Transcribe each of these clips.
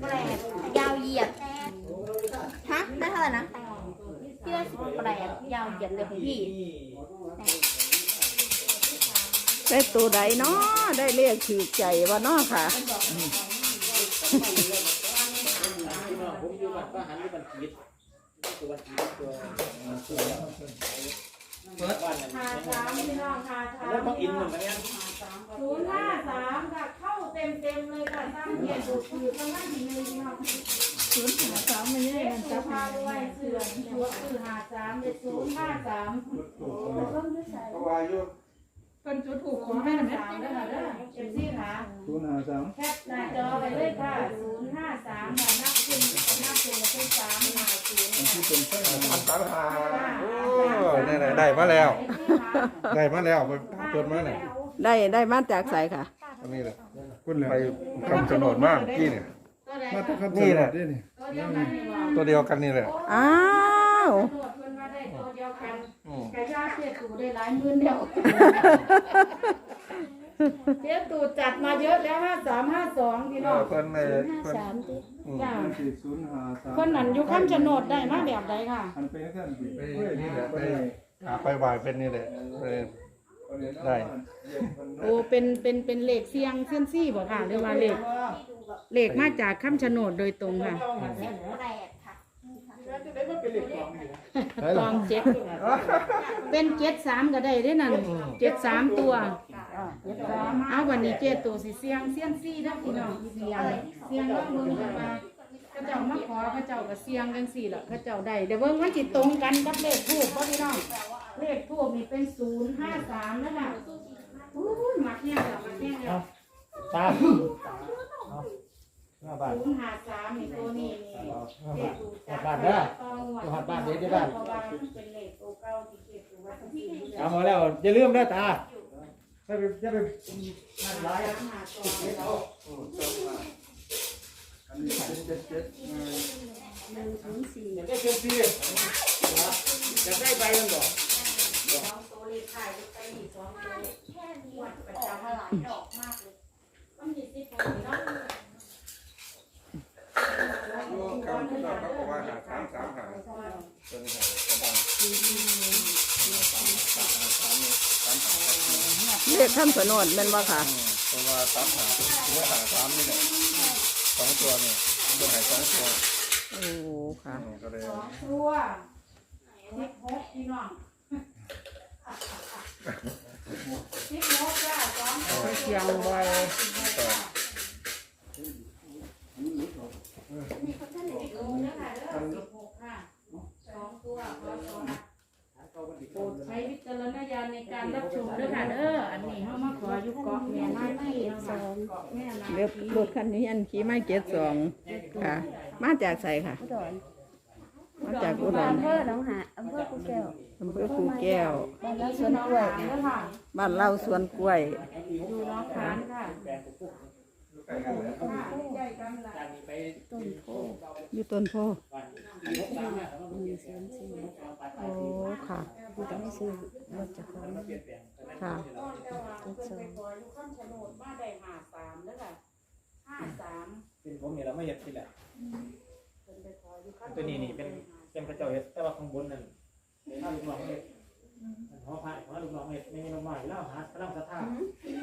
แปลกยาวเหยียดฮะได้เท่าไหร่นะพี่ได้สิบแปดยาวเหยียดเลยของพี่ได้ตัวใดเนาะได้เลขถือใจว่าเนาะค่ะผมอยู่บัตรก็หันอยู่บัตรคิดตัวบัตรคิดตัว ตัวบ้านนั้นหาสามพี่น้องหาสามแล้วต้องอินเหมือนกันเนี่ยศูนย์ห้าสามค่ะเข้าเต็มเต็มเลยค่ะสร้างเกียรติบุตรคือข้างหน้าทีนึงพี่น้องศูนย์ห้าสามไม่ใช่มันจะพาด้วยเสื่อมหัวคือหาสามเด็ดศูนย์ห้าสามเพราะว่าอยู่เป็นจุดถูกของแม่สามได้ค่ะเด้อเอ็มซี่ค่ะศูนย์ห้าสามแคปหน้าจอไปเลยค่ะศูนย์ห้าสามค่ะนับขึ้นนับขึ้นมาเป็นสามห้าศูนย์ค่ะเป็นเส้นสามสามหาโอ้ ได้ได้ได้มาแล้ว ได้มาแล้วไปเปิดมาเนี่ยได้ได้มาจากไสค่ะ อันนี้แหละคุณไปคำจำนวนมากพี่เนี่ยตัวใดมาค่ะต้องคำจำนวนนี่นี่ตัวเดียวกันนี่หว่าตัวเดียวกันนี่แหละ อ้าวตำรวจเพิ่นว่าได้ตัวเดียวกันอืมกระยาเสียตูได้หลายหมื่นเดียวเสียตูจัดมาเยอะแล้วห้าสามห้าสองพี่เอน้อองเพิ่นในเพิ่นสามติอืมจ้าสี่ศูนย์ห้าสามคนนั้นอยู่ข้ามโฉนดได้มาแบบใดค่ะอันเป็นเส้นไปนี่แหละไป หาไปบ่ายเป็นนี่แหละไปได้โอ้เป็นเป็นเป็นเหล็กเสียงเส้นซี่บ่ค่ะหรือว่าเหล็กเหล็กมาจากข้ามโฉนดโดยตรงค่ะสิบแปดค่ะกองเจ็ดเป็นเจ็ดสามก็ได้ได้นั่นเจ็ดสามตัวเอาวันนี้เจ็ดตัวสิเสียงเสียงซี่นะพี่น้องเสียงเสียงแล้วมึงมาเขา เจ้ามาขอเขาเจ้าก็เสียงจังสี่ละเขาเจ้าได้เดี๋ยวเบิ่งว่าจิตรงกันกับเลขทูบบ่พี่น้องเลขทูบนี่เป็นศูนย์ห้าสามนะคะอู้ยมาแค่แล้วมาแค่แล้วตามห้าบาทศูนย์ห้าสามนี่ตัวนี้นี่เลขทูบจับ้านเด้อต้องงวดบ้านเด้อเด้อบ้านเพราะว่ามันเป็นเลขตัวเก่าที่เก็บอยู่ว่าที่อยู่แล้วเอามาแล้วอย่าลืมนะตาอย่าไปอย่าไปนั่นร้ายสามห้าสองอั นนี้เป็นเจ็ดเจ็ดหนึ่งศูนย์สี่อยากได้เซลฟี่อยากได้ใบมันบอกสองตัวเลขท้ายเลขใต้อีกสองตัวแค่นี้ออกมาหลายดอกมากเลยมันมีสิบคนเนาะอยู่คำที่เราเขาบอกว่าหาสามสามหาตัวนี้หากระดังเลขคำสนดแม่นว่าค่ะเพราะว่าสามหาตัวหาสามนี่แหละ สองตัวนี่ตัวหายสองตัวโอ้ค่ะอืมก็เลยสองตัวสิบหกพี่น้องสิบหกจ้าสองตัวเสียงไว้มีคนท่านไหนลงนะคะเด้อสิบหกค่ะสองตัวพอสองโปรดใช้วิจารณญาณในการรับชมเด้อค่ะเด้ออันนี้เขามาขอยุกเกาะแม่ไม้ไม่เนาะค่ะแม่นะเรียบรถคันนี้อันขี่ไม้เจ็ดสองค่ะ มาจากไสค่ะ อุดรมาจากอุดรอำเภอหนองหาอำเภอกูแก้วอำเภอคูแก้ว บ้านแล้วสวนกล้วยเด้อค่ะบ้านเล่าสวนกล้วย อยู่น้องคานค่ะใกล้กันแล้วใหญ่กันละไปต้นโพอยู่ต้นโพหนึ่งศูนย์สี่โอ้ค่ะ มันก็ไม่ซื้อรถจะของค่ะต้นเจ้าว่าเพิ่นไปขออยู่ข้ามโฉนดมาได้ห้าสามเด้อค่ะห้าสามเป็นผมเนี่ยเราไม่เห็นที่แหละ เพิ่นไปขออยู่ข้ามตัวนี้นี่เป็น เป็นกระเจ้าเห็ดแต่ว่าข้างบนนั่นถ้าลูกน้องเห็ดหอพายของลูกน้องเห็ดไม่มีน้องใหม่แล้วหากระลำสะท่า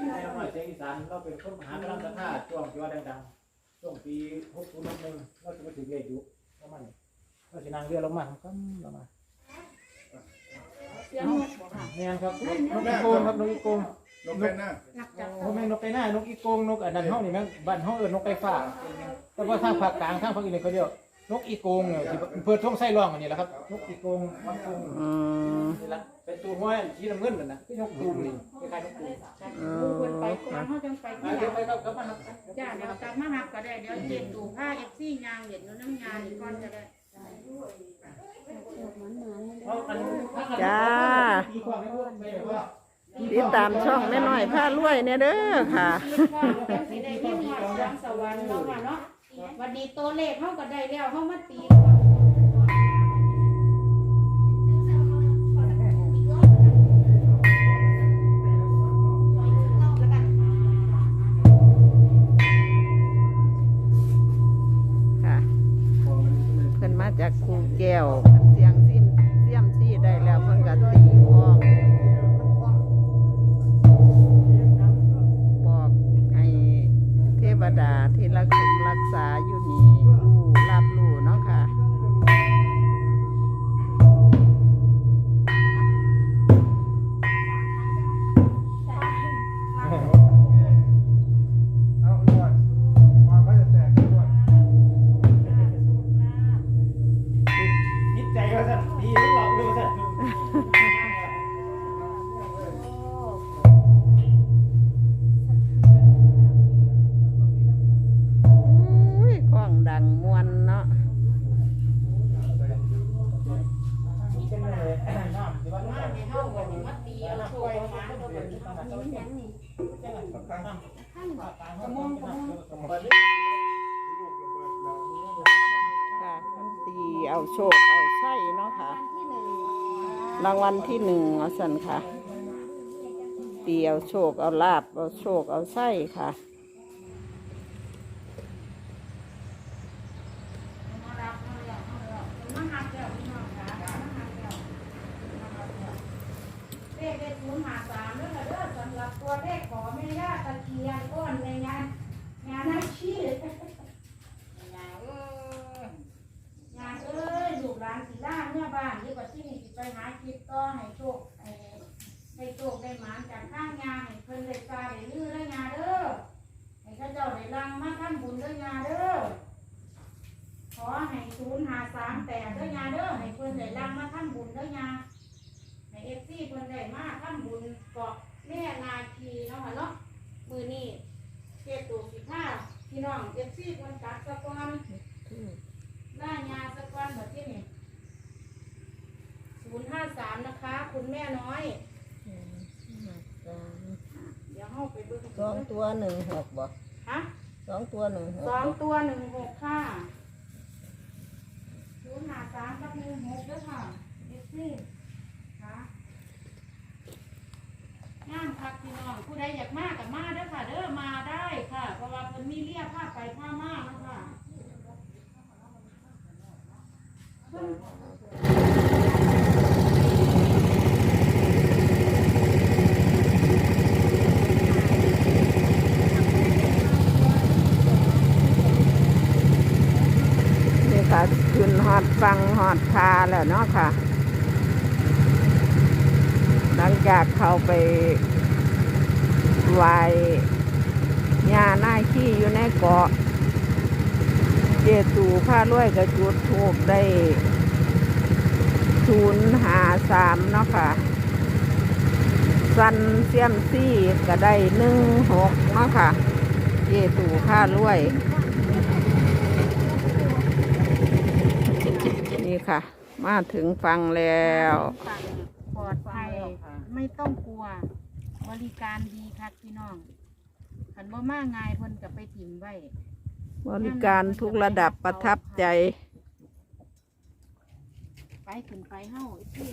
ให้น้องใหม่เสียงอีสานเราเป็นคนหากระลำสะท่าช่วงที่ว่าดังๆช่วงปีหกศูนย์หนึ่งเราจะมาถึงเลขอยู่ประมาณนี้เราจะนั่งเรือลงมาครับลงมาเสียงนกบ่ค่ะ เนี่ยครับนกอีโกงครับนกอีโกงลงไปหน้านักจับโอ้แม่งนกไก่หน้านกอีโกงนกอันนั้นห้องนี่แม่งบ้านห้องเอิญนกไก่ฟ้าแต่ว่าทางภาคกลางทางภาคอีสานเขาเรียกนกอีโกงเนี่ยที่เพื่อท่องไส้ร่องอันนี้แหละครับนกอีโกงบางกงอืมนี่ละเป็นตัวห้อยสีน้ำเงินนั่นนะที่นกตูมนี่คล้ายๆนกตูมดูเพิ่นไปก่อนเฮาจังไปมาที่หเดี๋ลัยวงไปครับกลับมาครับจ้าเดี๋ยวกลับมาหับก็ได้ เดี๋ยวเจ็ดตู่ผ้า FC ยางเห็นอยู่น้ำยานี่ก่อนก็ได้เอาอัน จ้า ติดตามช่องแม่น้อยผ้ารวยเนี่ยเด้อค่ะวันนี้ตัวเลขเฮาก็ได้แล้วเฮามาตีค่ะ เพิ่นมาจากคูแก้วาอยู่นี่ ค่ะท่านตีเอาโชคเอาใช่เนาะค่ะ รางวัลที่หนึ่งเอาสันค่ะ ตีเอาโชคเอาลาบเอาโชคเอาใช่ค่ะ มารับมาแล้วมาแล้วมาหักแล้วพี่น้องค่ะมาหักแล้วมาหักแล้วเลขได้ศูนย์หาสามเด้อค่ะเด้อสำหรับตัวเลขอแม่ย่าตะเคียนก้อนในงานงานอาชีพยายเอ้ยยาเอ้ยลูกหลานสิล่าเมื่อบ้านนี่ว่าที่นี่สิไปหาคิดต่อให้โชคให้ให้โชคได้หมานจากข้างยานให้เพิ่นได้ตาได้ลือได้ยานเด้อให้ข้าเจ้าได้รังมาทำบุญเด้อยาเด้อขอให้ศูนย์หาสามแปดเด้อยาเด้อให้เพิ่นได้รังมาทำบุญเด้อยาให้เอฟซีเพิ่นได้มาทำบุญเกาะแม่นาคีเนาะค่ะเนาะมือนี้เจ็ดตัวสิบห้า พี่น้องเอฟซีเพิ่นกัดสะกอนได้ยาสักวันแบบที่นี่ศูนย์ห้าสามนะคะ คุณแม่น้อย เดี๋ยวเข้าไปเบิ่งสองตัวหนึ่งหกบ่ฮะสองตัวหนึ่งหกสองตัวหนึ่งหกค่ะศูนย์ห้าสามกับหนึ่งหกด้วยค่ะเอฟซีค่ะ งามคักพี่น้องผู้ใดอยากมากับมาเด้อค่ะ เด้อมาได้ค่ะ เพราะว่าเพิ่นมีเรียกผ้าไปผ้ามานะคะนี่ค่ะขึ้นหอดฟังหอดคาแล้วเนาะค่ะ ลังจากเขาไปไหวายาหน้าขี้อยู่ในเกาะ เจตูผ้าลวยกระจุดทูบได้ศูนย์หาสามเนาะค่ะสันเซียมซี่ก็ได้หนึ่งหกเนาะค่ะ เจตูผ้าลวย นี่ค่ะ มาถึงฟังแล้ว ปลอดภัยไม่ต้องกลัว บริการดีครับพี่น้องขันบ่มาง่ายเพิ่นกับไปถิ่มไว้บริการทุกระดับประทับใจ ไปขึ้นไปเฮ้าที่